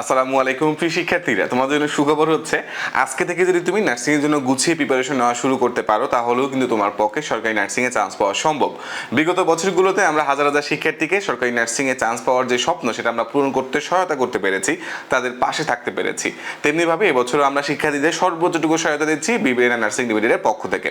আসসালামু আলাইকুম, প্রিয় শিক্ষার্থীরা। তোমাদের জন্য সুখবর হচ্ছে, আজকে থেকে যদি তুমি নার্সিং এর জন্য গুছিয়ে প্রিপারেশন নেওয়া শুরু করতে পারো, তাহলেও কিন্তু তোমার পক্ষে সরকারি নার্সিং এ চান্স পাওয়া সম্ভব। বিগত বছরগুলোতে আমরা হাজার হাজার শিক্ষার্থীকে সরকারি নার্সিং এ চান্স পাওয়ার যে স্বপ্ন, সেটা আমরা পূরণ করতে সহায়তা করতে পেরেছি, তাদের পাশে থাকতে পেরেছি। তেমনিভাবে এবছরও আমরা শিক্ষার্থীদের সর্বোচ্চটুকু সহায়তা দিচ্ছি বিবিএনআর নার্সিং ডিভিডের পক্ষ থেকে।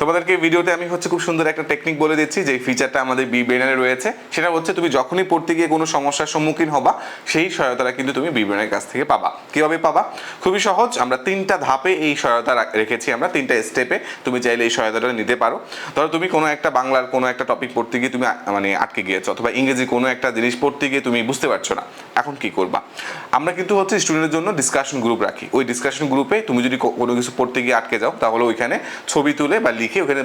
তোমাদেরকে ভিডিওতে আমি হচ্ছে খুব সুন্দর একটা টেকনিক বলে দিচ্ছি যে ফিচারটা আমাদের বিবিএনআর রয়েছে। সেটা হচ্ছে, তুমি যখনই পড়তে গিয়ে কোনো সমস্যার সম্মুখীন হবা, সেই সহায়তাটা কিন্তু তুমি বিবরণের কাছ থেকে পাবা। কীভাবে পাবা? খুবই সহজ, আমরা তিনটা ধাপে এই সহায়তা রেখেছি আমরা, তিনটা স্টেপে তুমি চাইলে এই সহায়তাটা নিতে পারো। ধরো তুমি কোনো একটা বাংলার কোনো একটা টপিক পড়তে গিয়ে তুমি মানে আটকে গিয়েছো, অথবা ইংরেজি কোনো একটা জিনিস পড়তে গিয়ে তুমি বুঝতে পারছ না, এখন কি করবা? আমরা কিন্তু হচ্ছে স্টুডেন্টের জন্য ডিসকাশন গ্রুপ রাখি। ওই ডিসকাশন গ্রুপে তুমি যদি কোনো কিছু পড়তে গিয়ে আটকে যাও, তাহলে ওইখানে ছবি তুলে বা লিখে ওখানে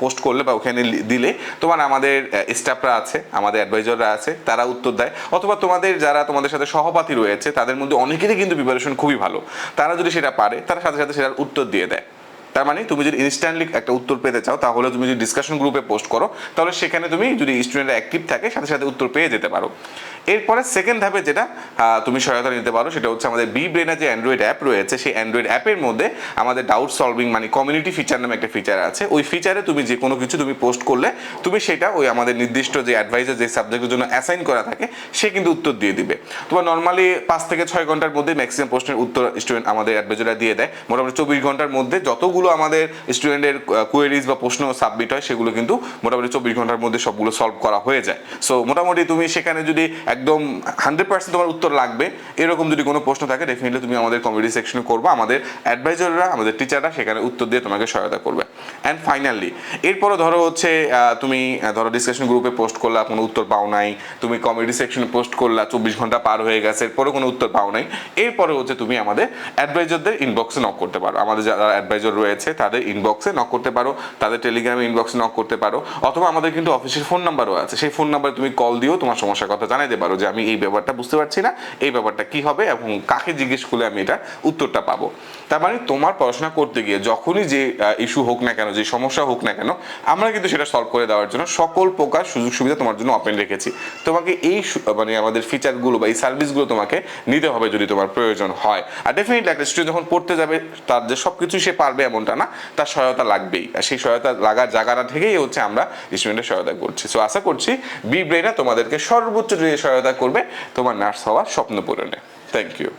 পোস্ট করলে বা ওখানে দিলে তোমার আমাদের স্টাফরা আছে, আমাদের অ্যাডভাইজাররা আছে, তারা উত্তর দেয়। অথবা তোমাদের যারা তোমাদের সাথে সহপাঠী রয়েছে তাদের মধ্যে অনেকেরই কিন্তু প্রিপারেশন খুবই ভালো। তারা যদি সেটা পারে, তারা সাথে সাথে সেটার উত্তর দিয়ে দেয়। তার মানে তুমি যদি ইনস্ট্যান্টলি একটা উত্তর পেতে চাও, তাহলে তুমি যদি ডিসকাশন গ্রুপে পোস্ট করো, তাহলে সেখানে তুমি যদি স্টুডেন্টরা অ্যাক্টিভ থাকে, সাথে সাথে উত্তর পেয়ে যেতে পারো। এরপরে সেকেন্ড ধাপে যেটা তুমি সহায়তা নিতে পারো, সেটা হচ্ছে আমাদের বি ব্রেনের যে অ্যান্ড্রয়েড অ্যাপ রয়েছে, সেই অ্যান্ড্রয়েড অ্যাপের মধ্যে আমাদের ডাউট সলভিং মানে কমিউনিটি ফিচার নামে একটা ফিচার আছে। ওই ফিচারে তুমি যে কোনো কিছু তুমি পোস্ট করলে, তুমি সেটা ওই আমাদের নির্দিষ্ট যে অ্যাডভাইজার যে সাবজেক্টের জন্য অ্যাসাইন করা থাকে, সে কিন্তু উত্তর দিয়ে দিবে। তোমার নর্মালি পাঁচ থেকে ছয় ঘণ্টার মধ্যে ম্যাক্সিমাম প্রশ্নের উত্তর স্টুডেন্ট আমাদের অ্যাডভাইজাররা দিয়ে দেয়। মোটামুটি চব্বিশ ঘণ্টার মধ্যে যতগুলো আমাদের স্টুডেন্টের কোয়েরিজ বা প্রশ্ন সাবমিট হয়, সেগুলো কিন্তু মোটামুটি চব্বিশ ঘণ্টার মধ্যে সবগুলো সলভ করা হয়ে যায়। সো মোটামুটি তুমি সেখানে যদি একদম হান্ড্রেড পার্সেন্ট তোমার উত্তর লাগবে। এরকম যদি কোনো প্রশ্ন থাকে ডেফিনেটলি তুমি আমাদের কমিউনিটি সেকশনে করব। আমাদের অ্যাডভাইজাররা আমাদের টিচাররা সেখানে উত্তর দিয়ে তোমাকে সহায়তা করবে। অ্যান্ড ফাইনালি এরপরে ধরো হচ্ছে তুমি ধরো ডিসকাশন গ্রুপে পোস্ট করলা, কোনো উত্তর পাও নাই। তুমি কমিউনিটি সেকশনে পোস্ট করলা, চব্বিশ ঘণ্টা পার হয়ে গেছে এরপরে কোনো উত্তর পাও নাই। এরপরে হচ্ছে তুমি আমাদের অ্যাডভাইজারদের ইনবক্সে নক করতে পারো। আমাদের যারা অ্যাডভাইজার রয়েছে, তাদের ইনবক্সে নক করতে পারো। তাদের টেলিগ্রামে ইনবক্সে নক করতে পারো। অথবা আমাদের কিন্তু অফিসের ফোন নাম্বারও আছে। সেই ফোন নাম্বারে তুমি কল দিও তোমার সমস্যার কথা জানাইতে পারো যে আমি এই ব্যাপারটা বুঝতে পারছি না, এই ব্যাপারটা কি হবে এবং কাকে জিজ্ঞেস করলে আমি এটা উত্তরটা পাবো। তার মানে তোমার পড়াশোনা করতে গিয়ে যখনই যে ইস্যু হোক না কেন, যে সমস্যা হোক না কেন, আমরা কিন্তু সেটা সলভ করে দেওয়ার জন্য সকল প্রকার সুযোগ সুবিধা তোমার জন্য ওপেন রেখেছি। তোমাকে এই মানে আমাদের ফিচারগুলো বা এই সার্ভিসগুলো তোমাকে নিতে হবে যদি তোমার প্রয়োজন হয়। আর ডেফিনেটলি একটা স্টুডেন্ট যখন পড়তে যাবে, তার যে সব কিছু সে পারবে এমনটা না, তার সহায়তা লাগবেই। আর সেই সহায়তা লাগার জায়গাটা থেকেই হচ্ছে আমরা স্টুডেন্টের সহায়তা করছি। সো আশা করছি বি ব্রেনা তোমাদেরকে সর্বোচ্চ যে সহায়তা করবে তোমার নার্স হওয়ার স্বপ্ন পূরণে। Thank you